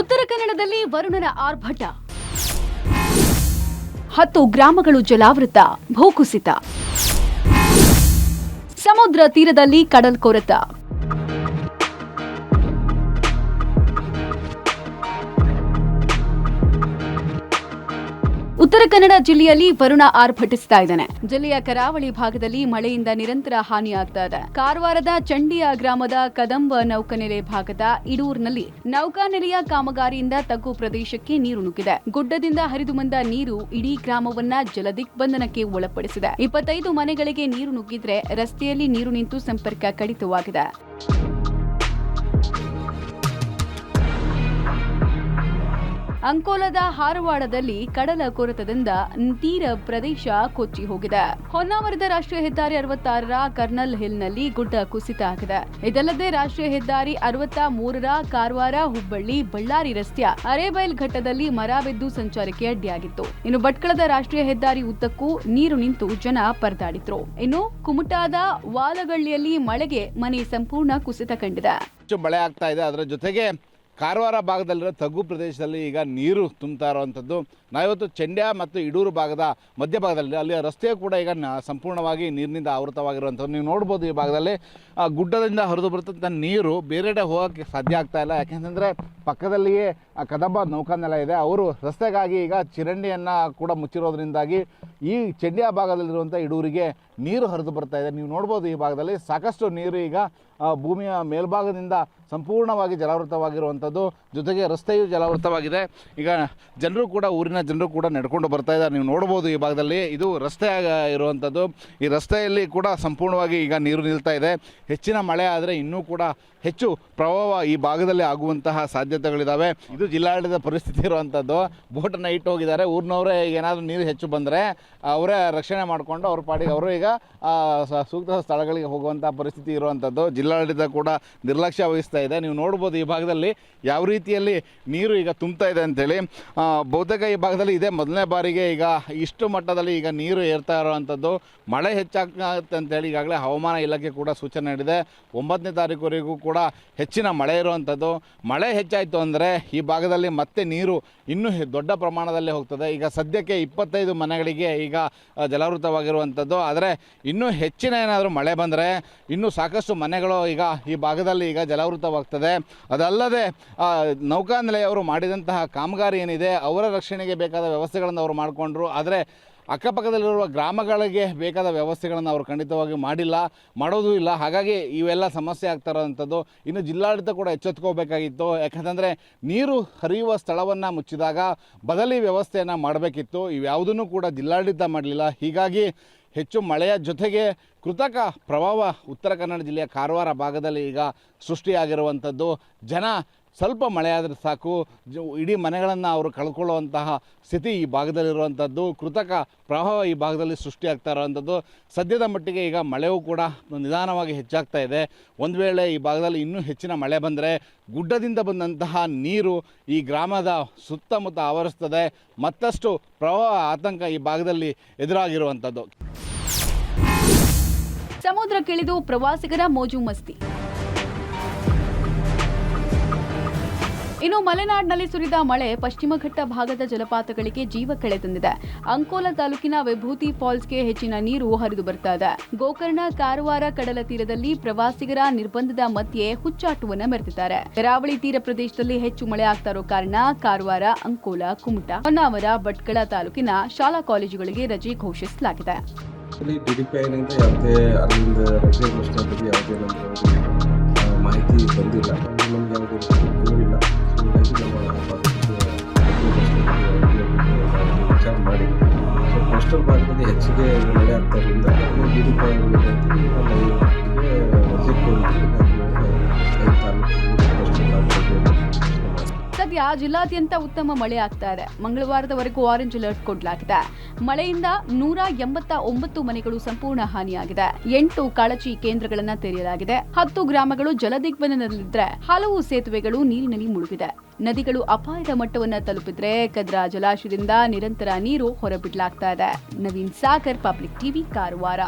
ಉತ್ತರ ಕನ್ನಡದಲ್ಲಿ ವರುಣನ ಆರ್ಭಟ. ಹತ್ತು ಗ್ರಾಮಗಳು ಜಲಾವೃತ ಭೂಕುಸಿತ. ಸಮುದ್ರ ತೀರದಲ್ಲಿ ಕಡಲ್ ಉತ್ತರ ಕನ್ನಡ ಜಿಲ್ಲೆಯಲ್ಲಿ ವರುಣ ಆರ್ಭಟಿಸ್ತಾ ಇದ್ದಾನೆ. ಜಿಲ್ಲೆಯ ಕರಾವಳಿ ಭಾಗದಲ್ಲಿ ಮಳೆಯಿಂದ ನಿರಂತರ ಹಾನಿಯಾಗ್ತಾ ಇದೆ. ಕಾರವಾರದ ಚಂಡಿಯ ಗ್ರಾಮದ ಕದಂಬ ನೌಕಾನೆಲೆ ಭಾಗದ ಇಡೂರ್ನಲ್ಲಿ ನೌಕಾನೆಲೆಯ ಕಾಮಗಾರಿಯಿಂದ ತಗ್ಗು ಪ್ರದೇಶಕ್ಕೆ ನೀರು ನುಗ್ಗಿದೆ. ಗುಡ್ಡದಿಂದ ಹರಿದು ಬಂದ ನೀರು ಇಡೀ ಗ್ರಾಮವನ್ನ ಜಲದಿಗ್ಬಂಧನಕ್ಕೆ ಒಳಪಡಿಸಿದೆ. ಇಪ್ಪತ್ತೈದು ಮನೆಗಳಿಗೆ ನೀರು ನುಗ್ಗಿದ್ರೆ ರಸ್ತೆಯಲ್ಲಿ ನೀರು ನಿಂತು ಸಂಪರ್ಕ ಕಡಿತವಾಗಿದೆ. ಅಂಕೋಲದ ಹಾರವಾಡದಲ್ಲಿ ಕಡಲ ಕೊರತದಿಂದ ತೀರ ಪ್ರದೇಶ ಕೊಚ್ಚಿ ಹೋಗಿದೆ. ಹೊನ್ನಾವರದ ರಾಷ್ಟ್ರೀಯ ಹೆದ್ದಾರಿ ಅರವತ್ತಾರರ ಕರ್ನಲ್ ಹಿಲ್ನಲ್ಲಿ ಗುಡ್ಡ ಕುಸಿತ ಆಗಿದೆ. ಇದಲ್ಲದೆ ರಾಷ್ಟ್ರೀಯ ಹೆದ್ದಾರಿ ಅರವತ್ತ ಮೂರರ ಕಾರವಾರ, ಹುಬ್ಬಳ್ಳಿ, ಬಳ್ಳಾರಿ ರಸ್ತೆಯ ಅರೇಬೈಲ್ ಘಟ್ಟದಲ್ಲಿ ಮರ ಸಂಚಾರಕ್ಕೆ ಅಡ್ಡಿಯಾಗಿತ್ತು. ಇನ್ನು ಭಟ್ಕಳದ ರಾಷ್ಟ್ರೀಯ ಹೆದ್ದಾರಿ ಉದ್ದಕ್ಕೂ ನೀರು ನಿಂತು ಜನ ಪರದಾಡಿದ್ರು. ಇನ್ನು ಕುಮಟಾದ ವಾಲಗಳ್ಳಿಯಲ್ಲಿ ಮಳೆಗೆ ಮನೆ ಸಂಪೂರ್ಣ ಕುಸಿತ ಕಂಡಿದೆ. ಹೆಚ್ಚು ಮಳೆ ಆಗ್ತಾ ಇದೆ. ಅದರ ಜೊತೆಗೆ ಕಾರವಾರ ಭಾಗದಲ್ಲಿರೋ ತಗ್ಗು ಪ್ರದೇಶದಲ್ಲಿ ಈಗ ನೀರು ತುಂಬ್ತಾ ಇರುವಂಥದ್ದು. ನಾವಿವತ್ತು ಚಂಡ್ಯ ಮತ್ತು ಇಡೂರು ಭಾಗದ ಮಧ್ಯಭಾಗದಲ್ಲಿ ಅಲ್ಲಿ ರಸ್ತೆ ಕೂಡ ಈಗ ಸಂಪೂರ್ಣವಾಗಿ ನೀರಿನಿಂದ ಆವೃತವಾಗಿರುವಂಥದ್ದು. ನೀವು ನೋಡ್ಬೋದು ಈ ಭಾಗದಲ್ಲಿ ಗುಡ್ಡದಿಂದ ಹರಿದು ಬರ್ತಂಥ ನೀರು ಬೇರೆಡೆ ಹೋಗೋಕ್ಕೆ ಸಾಧ್ಯ ಆಗ್ತಾ ಇಲ್ಲ. ಯಾಕೆಂತಂದರೆ ಪಕ್ಕದಲ್ಲಿಯೇ ಕದಂಬ ನೌಕಾನೆಲ ಇದೆ. ಅವರು ರಸ್ತೆಗಾಗಿ ಈಗ ಚಿರಂಡಿಯನ್ನು ಕೂಡ ಮುಚ್ಚಿರೋದ್ರಿಂದಾಗಿ ಈ ಚೆಂಡ್ಯ ಭಾಗದಲ್ಲಿರುವಂಥ ಇಡೂರಿಗೆ ನೀರು ಹರಿದು ಬರ್ತಾ ಇದೆ. ನೀವು ನೋಡ್ಬೋದು ಈ ಭಾಗದಲ್ಲಿ ಸಾಕಷ್ಟು ನೀರು ಈಗ ಭೂಮಿಯ ಮೇಲ್ಭಾಗದಿಂದ ಸಂಪೂರ್ಣವಾಗಿ ಜಲಾವೃತವಾಗಿರುವಂಥದ್ದು ಜೊತೆಗೆ ರಸ್ತೆಯು ಜಲಾವೃತವಾಗಿದೆ. ಈಗ ಜನರು ಕೂಡ, ಊರಿನ ಜನರು ಕೂಡ ನಡ್ಕೊಂಡು ಬರ್ತಾ ಇದ್ದಾರೆ. ನೀವು ನೋಡ್ಬೋದು ಈ ಭಾಗದಲ್ಲಿ ಇದು ರಸ್ತೆ ಇರುವಂಥದ್ದು ಈ ರಸ್ತೆಯಲ್ಲಿ ಕೂಡ ಸಂಪೂರ್ಣವಾಗಿ ಈಗ ನೀರು ನಿಲ್ತಾ ಇದೆ. ಹೆಚ್ಚಿನ ಮಳೆ ಆದರೆ ಇನ್ನೂ ಕೂಡ ಹೆಚ್ಚು ಪ್ರಭಾವ ಈ ಭಾಗದಲ್ಲಿ ಆಗುವಂತಹ ಸಾಧ್ಯತೆಗಳಿದ್ದಾವೆ ಇದು ಜಿಲ್ಲಾಡಳಿತ ಪರಿಸ್ಥಿತಿ ಇರುವಂಥದ್ದು ಬೋಟನ್ನು ಇಟ್ಟು ಹೋಗಿದ್ದಾರೆ. ಊರಿನವರೇ ಏನಾದರೂ ನೀರು ಹೆಚ್ಚು ಬಂದರೆ ಅವರೇ ರಕ್ಷಣೆ ಮಾಡಿಕೊಂಡು ಅವ್ರ ಪಾಡಿಗೆ ಅವರು ಈಗ ಸೂಕ್ತ ಸ್ಥಳಗಳಿಗೆ ಹೋಗುವಂಥ ಪರಿಸ್ಥಿತಿ ಇರುವಂಥದ್ದು ಜಿಲ್ಲಾಡಳಿತ ಕೂಡ ನಿರ್ಲಕ್ಷ್ಯ ವಹಿಸ್ತಾ ಇದೆ. ನೀವು ನೋಡ್ಬೋದು ಈ ಭಾಗದಲ್ಲಿ ಯಾವ ರೀತಿಯಲ್ಲಿ ನೀರು ಈಗ ತುಂಬ್ತಾ ಇದೆ ಅಂಥೇಳಿ ಬಹುತೇಕ ಈ ಭಾಗದಲ್ಲಿ ಇದೇ. ಮೊದಲನೇ ಬಾರಿಗೆ ಈಗ ಇಷ್ಟು ಮಟ್ಟದಲ್ಲಿ ಈಗ ನೀರು ಏರ್ತಾ ಇರುವಂಥದ್ದು ಮಳೆ ಹೆಚ್ಚಾಗುತ್ತೆ ಅಂತೇಳಿ ಈಗಾಗಲೇ ಹವಾಮಾನ ಇಲಾಖೆ ಕೂಡ ಸೂಚನೆ ನೀಡಿದೆ. ಒಂಬತ್ತನೇ ತಾರೀಕುವರೆಗೂ ಕೂಡ ಹೆಚ್ಚಿನ ಮಳೆ ಇರುವಂಥದ್ದು ಮಳೆ ಹೆಚ್ಚಾಯಿತು ಅಂದರೆ ಈ ಭಾಗದಲ್ಲಿ ಮತ್ತೆ ನೀರು ಇನ್ನೂ ದೊಡ್ಡ ಪ್ರಮಾಣದಲ್ಲಿ ಹೋಗ್ತದೆ. ಈಗ ಸದ್ಯಕ್ಕೆ ಇಪ್ಪತ್ತೈದು ಮನೆಗಳಿಗೆ ಈಗ ಜಲಾವೃತವಾಗಿರುವಂಥದ್ದು. ಆದರೆ ಇನ್ನೂ ಹೆಚ್ಚಿನ ಏನಾದರೂ ಮಳೆ ಬಂದರೆ ಇನ್ನೂ ಸಾಕಷ್ಟು ಮನೆಗಳು ಈಗ ಈ ಭಾಗದಲ್ಲಿ ಈಗ ಜಲಾವೃತವಾಗ್ತದೆ. ಅದಲ್ಲದೆ ನೌಕಾ ನೌಕಾನೆಲೆಯವರು ಮಾಡಿದಂತಹ ಕಾಮಗಾರಿ ಏನಿದೆ, ಅವರ ರಕ್ಷಣೆಗೆ ಬೇಕಾದ ವ್ಯವಸ್ಥೆಗಳನ್ನು ಅವರು ಮಾಡಿಕೊಂಡ್ರು. ಆದರೆ ಅಕ್ಕಪಕ್ಕದಲ್ಲಿರುವ ಗ್ರಾಮಗಳಿಗೆ ಬೇಕಾದ ವ್ಯವಸ್ಥೆಗಳನ್ನು ಅವರು ಖಂಡಿತವಾಗಿ ಮಾಡಿಲ್ಲ, ಮಾಡೋದೂ ಇಲ್ಲ. ಹಾಗಾಗಿ ಇವೆಲ್ಲ ಸಮಸ್ಯೆ ಆಗ್ತಾ ಇರೋವಂಥದ್ದು ಇನ್ನು ಜಿಲ್ಲಾಡಳಿತ ಕೂಡ ಎಚ್ಚೆತ್ಕೋಬೇಕಾಗಿತ್ತು. ಯಾಕಂತಂದರೆ ನೀರು ಹರಿಯುವ ಸ್ಥಳವನ್ನು ಮುಚ್ಚಿದಾಗ ಬದಲಿ ವ್ಯವಸ್ಥೆಯನ್ನು ಮಾಡಬೇಕಿತ್ತು. ಇವ್ಯಾವುದನ್ನು ಕೂಡ ಜಿಲ್ಲಾಡಳಿತ ಮಾಡಲಿಲ್ಲ. ಹೀಗಾಗಿ ಹೆಚ್ಚು ಮಳೆಯ ಜೊತೆಗೆ ಕೃತಕ ಪ್ರಭಾವ ಉತ್ತರ ಕನ್ನಡ ಜಿಲ್ಲೆಯ ಕಾರವಾರ ಭಾಗದಲ್ಲಿ ಈಗ ಸೃಷ್ಟಿಯಾಗಿರುವಂಥದ್ದು. ಜನ ಸ್ವಲ್ಪ ಮಳೆ ಆದರೆ ಸಾಕು. ಇಡೀ ಮನೆಗಳನ್ನು ಅವರು ಕಳ್ಕೊಳ್ಳುವಂತಹ ಸ್ಥಿತಿ ಈ ಭಾಗದಲ್ಲಿರುವಂಥದ್ದು. ಕೃತಕ ಪ್ರವಾಹ ಈ ಭಾಗದಲ್ಲಿ ಸೃಷ್ಟಿಯಾಗ್ತಾ ಇರುವಂಥದ್ದು. ಸದ್ಯದ ಮಟ್ಟಿಗೆ ಈಗ ಮಳೆಯೂ ಕೂಡ ನಿಧಾನವಾಗಿ ಹೆಚ್ಚಾಗ್ತಾ ಇದೆ. ಒಂದು ವೇಳೆ ಈ ಭಾಗದಲ್ಲಿ ಇನ್ನೂ ಹೆಚ್ಚಿನ ಮಳೆ ಬಂದರೆ ಗುಡ್ಡದಿಂದ ಬಂದಂತಹ ನೀರು ಈ ಗ್ರಾಮದ ಸುತ್ತಮುತ್ತ ಆವರಿಸ್ತದೆ. ಮತ್ತಷ್ಟು ಪ್ರವಾಹ ಆತಂಕ ಈ ಭಾಗದಲ್ಲಿ ಎದುರಾಗಿರುವಂಥದ್ದು. ಸಮುದ್ರಕ್ಕಿಳಿದು ಪ್ರವಾಸಿಗರ ಮೋಜು ಮಸ್ತಿ. ಇನ್ನು ಮಲೆನಾಡಿನಲ್ಲಿ ಸುರಿದ ಮಳೆ ಪಶ್ಚಿಮ ಘಟ್ಟ ಭಾಗದ ಜಲಪಾತಗಳಿಗೆ ಜೀವ ಕಳೆ ತಂದಿದೆ. ಅಂಕೋಲ ತಾಲೂಕಿನ ವಿಭೂತಿ ಫಾಲ್ಸ್ಗೆ ಹೆಚ್ಚಿನ ನೀರು ಹರಿದು ಬರ್ತಾ ಇದೆ. ಗೋಕರ್ಣ, ಕಾರವಾರ, ಕಡಲ ತೀರದಲ್ಲಿ ಪ್ರವಾಸಿಗರ ನಿರ್ಬಂಧದ ಮಧ್ಯೆ ಹುಚ್ಚಾಟವನ್ನು ಮೆರೆದಿದ್ದಾರೆ. ಕರಾವಳಿ ತೀರ ಪ್ರದೇಶದಲ್ಲಿ ಹೆಚ್ಚು ಮಳೆ ಆಗ್ತಾ ಇರೋ ಕಾರಣ ಕಾರವಾರ, ಅಂಕೋಲ, ಕುಮಟ, ಹೊನ್ನಾವರ, ಭಟ್ಕಳ ತಾಲೂಕಿನ ಶಾಲಾ ಕಾಲೇಜುಗಳಿಗೆ ರಜೆ ಘೋಷಿಸಲಾಗಿದೆ. ಮಾಹಿತಿ ಬಂದಿಲ್ಲ. ವಿಚಾರ ಮಾಡಿ ಸೊ ಹೆಚ್ಚಿಗೆ ಮಳೆ ಆಗ್ತಾ ಇರೋದ್ರಿಂದ ಡಿ ಡಿ ಪಿ ರಜೆ ಕೊಡ್ತೀವಿ ಸದ್ಯ ಜಿಲ್ಲಾದ್ಯಂತ ಉತ್ತಮ ಮಳೆ ಆಗ್ತಾ ಇದೆ. ಮಂಗಳವಾರದವರೆಗೂ ಆರೆಂಜ್ ಅಲರ್ಟ್ ಕೊಡಲಾಗಿದೆ. ಮಳೆಯಿಂದ ನೂರ ಎಂಬತ್ತ ಒಂಬತ್ತು ಮನೆಗಳು ಸಂಪೂರ್ಣ ಹಾನಿಯಾಗಿದೆ. ಎಂಟು ಕಾಳಜಿ ಕೇಂದ್ರಗಳನ್ನ ತೆರೆಯಲಾಗಿದೆ. ಹತ್ತು ಗ್ರಾಮಗಳು ಜಲದಿಗ್ಬಂಧನದಲ್ಲಿದ್ರೆ ಹಲವು ಸೇತುವೆಗಳು ನೀರಿನಲ್ಲಿ ಮುಳುಗಿದೆ. ನದಿಗಳು ಅಪಾಯದ ಮಟ್ಟವನ್ನ ತಲುಪಿದ್ರೆ ಕದ್ರಾ ಜಲಾಶಯದಿಂದ ನಿರಂತರ ನೀರು ಹೊರಬಿಡಲಾಗ್ತಾ ಇದೆ. Naveen Sagar public TV Karwar.